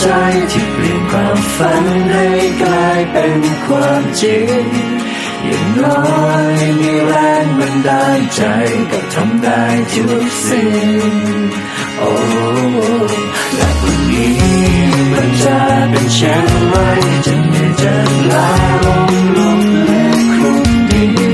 ใจที่เปลี่ยนความฝันให้กลายเป็นความจริงอย่างน้อยมีแรงมันดาลใจก็ทำได้ทุกสิ่งโอ้และวันนี้มันจะเป็นเช่นไรจะไม่จอลาลมลมเล็กครุ่นดี